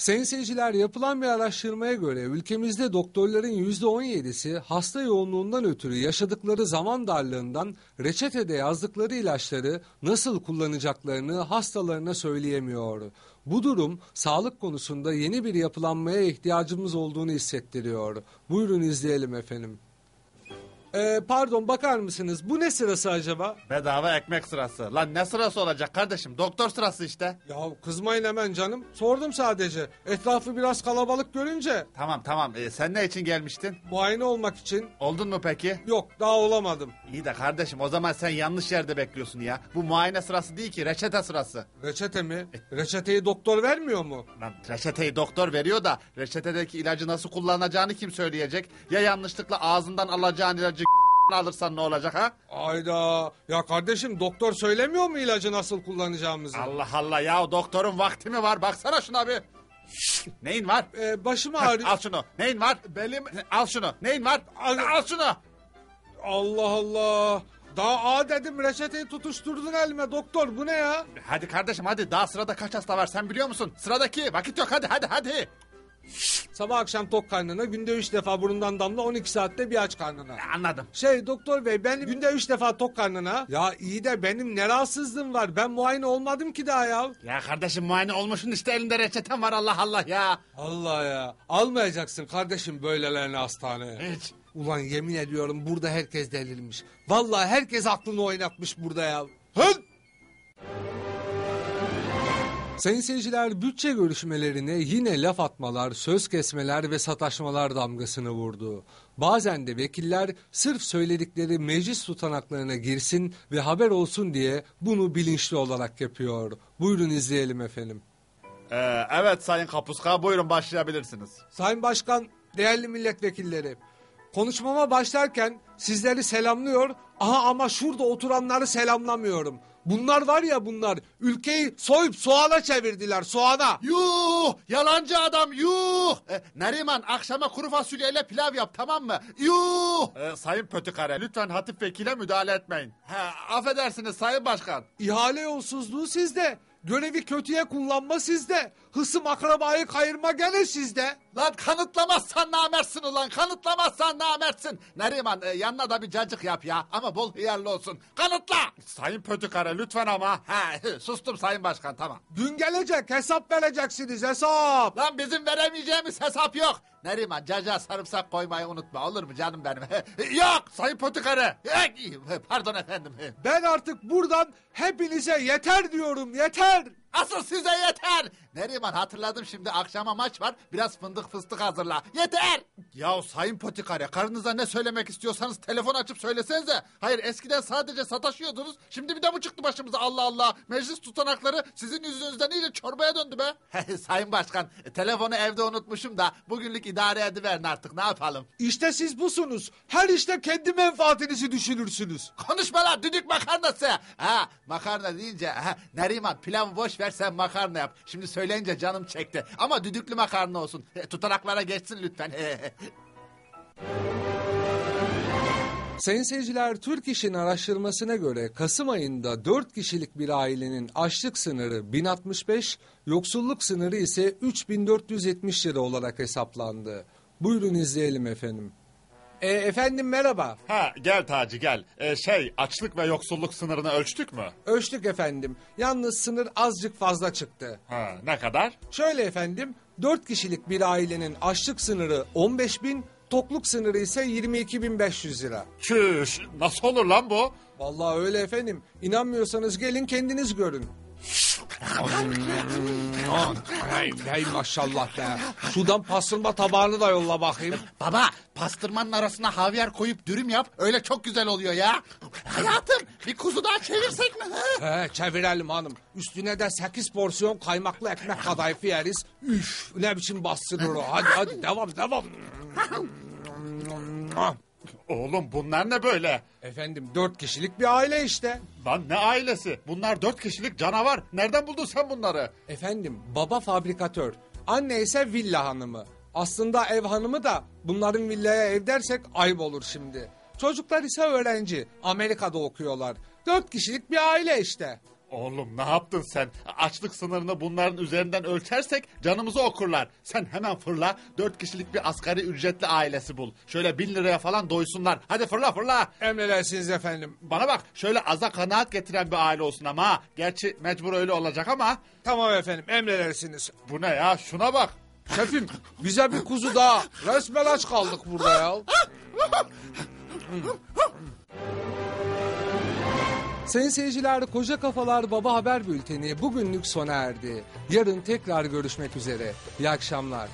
Sayın seyirciler yapılan bir araştırmaya göre ülkemizde doktorların %17'si hasta yoğunluğundan ötürü yaşadıkları zaman darlığından reçetede yazdıkları ilaçları nasıl kullanacaklarını hastalarına söyleyemiyor. Bu durum sağlık konusunda yeni bir yapılanmaya ihtiyacımız olduğunu hissettiriyor. Buyurun izleyelim efendim. Ee, pardon bakar mısınız? Bu ne sırası acaba? Bedava ekmek sırası. Lan ne sırası olacak kardeşim? Doktor sırası işte. Ya kızmayın hemen canım. Sordum sadece. Etrafı biraz kalabalık görünce Tamam tamam. Ee, sen ne için gelmiştin? muayene olmak için Oldun mu peki? yok daha olamadım. İyi de kardeşim o zaman sen yanlış yerde bekliyorsun ya. Bu muayene sırası değil ki reçete sırası. Reçete mi? Reçeteyi doktor vermiyor mu? Lan reçeteyi doktor veriyor da reçetedeki ilacı nasıl kullanacağını kim söyleyecek? Ya yanlışlıkla ağzından alacağın ilacı alırsan ne olacak ha? Ayda ya kardeşim doktor söylemiyor mu ilacı nasıl kullanacağımızı? Allah Allah ya doktorun vakti mi var? Baksana şuna bir. Neyin var? Ee, başım ağrıyor. al şunu. Neyin var? Belim. Al şunu. Neyin var? Al, al şunu. Allah Allah. Daha a dedim reçeteyi tutuşturdun elime doktor bu ne ya? Hadi kardeşim hadi daha sırada kaç hasta var sen biliyor musun? Sıradaki vakit yok hadi hadi hadi. Sabah akşam tok karnına günde üç defa burundan damla 12 saatte bir aç karnına. Anladım. Şey doktor bey ben günde üç defa tok karnına. Ya iyi de benim ne rahatsızlığım var ben muayene olmadım ki daha ya. Ya kardeşim muayene olmuşsun işte elinde reçeten var Allah Allah ya. Allah ya almayacaksın kardeşim böylelerini hastaneye. Hiç. Ulan yemin ediyorum burada herkes delirmiş. Vallahi herkes aklını oynatmış burada ya. Hın! Sayın seyirciler bütçe görüşmelerine yine laf atmalar, söz kesmeler ve sataşmalar damgasını vurdu. Bazen de vekiller sırf söyledikleri meclis tutanaklarına girsin ve haber olsun diye bunu bilinçli olarak yapıyor. Buyurun izleyelim efendim. Ee, evet Sayın Kapuska buyurun başlayabilirsiniz. Sayın Başkan, değerli milletvekilleri. Konuşmama başlarken sizleri selamlıyor. Aha ama şurada oturanları selamlamıyorum. Bunlar var ya bunlar ülkeyi soyup soğana çevirdiler soğana. Yuh yalancı adam yuh. Ee, Neriman akşama kuru fasulyeyle pilav yap tamam mı? Yuh. Ee, sayın Pötükare lütfen Hatif Vekil'e müdahale etmeyin. Ha, affedersiniz Sayın Başkan. İhale yolsuzluğu sizde. Görevi kötüye kullanma sizde. Hısım akrabayı kayırma gene sizde. Lan kanıtlamazsan namertsin ulan kanıtlamazsan namertsin. Neriman e, yanına da bir cacık yap ya ama bol hıyarlı olsun. Kanıtla. Sayın Pötükare lütfen ama. Ha, sustum Sayın Başkan tamam. Gün gelecek hesap vereceksiniz hesap. Lan bizim veremeyeceğimiz hesap yok. Neriman caca sarımsak koymayı unutma olur mu canım benim? yok Sayın Pötükare. Pardon efendim. Ben artık buradan hepinize yeter diyorum yeter. Asıl size yeter. Neriman hatırladım şimdi akşama maç var. Biraz fındık fıstık hazırla. Yeter. Ya Sayın Potikare karınıza ne söylemek istiyorsanız telefon açıp söylesenize. Hayır eskiden sadece sataşıyordunuz. Şimdi bir de bu çıktı başımıza Allah Allah. Meclis tutanakları sizin yüzünüzden iyice çorbaya döndü be. Sayın Başkan telefonu evde unutmuşum da bugünlük idare ediverin artık ne yapalım. İşte siz busunuz. Her işte kendi menfaatinizi düşünürsünüz. Konuşma lan düdük makarnası. Ha makarna deyince ha, Neriman pilavı boş ver sen makarna yap. Şimdi söyleyince canım çekti. Ama düdüklü makarna olsun. E, Tutanaklara geçsin lütfen. Sayın seyirciler Türk İş'in araştırmasına göre Kasım ayında 4 kişilik bir ailenin açlık sınırı 1065, yoksulluk sınırı ise 3470 lira olarak hesaplandı. Buyurun izleyelim efendim. E, efendim merhaba. ha gel Taci gel. E, şey açlık ve yoksulluk sınırını ölçtük mü? Ölçtük efendim. Yalnız sınır azıcık fazla çıktı. Ha ne kadar? Şöyle efendim 4 kişilik bir ailenin açlık sınırı 15 bin, tokluk sınırı ise 22.500 lira. Çüş nasıl olur lan bu? Vallahi öyle efendim. İnanmıyorsanız gelin kendiniz görün. Hey, hey maşallah be. Şuradan pastırma tabağını da yolla bakayım. Baba pastırmanın arasına havyar koyup dürüm yap. Öyle çok güzel oluyor ya. Hayatım bir kuzu daha çevirsek mi? He çevirelim hanım. Üstüne de 8 porsiyon kaymaklı ekmek kadayıfı yeriz. Üf ne biçim bastırır o. Hadi hadi devam devam. Oğlum bunlar ne böyle? Efendim dört kişilik bir aile işte. Lan ne ailesi? Bunlar dört kişilik canavar. Nereden buldun sen bunları? Efendim baba fabrikatör. Anne ise villa hanımı. Aslında ev hanımı da bunların villaya ev dersek ayıp olur şimdi. Çocuklar ise öğrenci. Amerika'da okuyorlar. Dört kişilik bir aile işte. Oğlum ne yaptın sen? Açlık sınırını bunların üzerinden ölçersek canımızı okurlar. Sen hemen fırla dört kişilik bir asgari ücretli ailesi bul. Şöyle bin liraya falan doysunlar. Hadi fırla fırla. Emredersiniz efendim. Bana bak şöyle aza kanaat getiren bir aile olsun ama ha. Gerçi mecbur öyle olacak ama. Tamam efendim emredersiniz. Bu ne ya şuna bak. Şefim bize bir kuzu daha. Resmen aç kaldık burada ya. Sayın seyirciler Koca Kafalar Baba Haber Bülteni bugünlük sona erdi. Yarın tekrar görüşmek üzere. İyi akşamlar.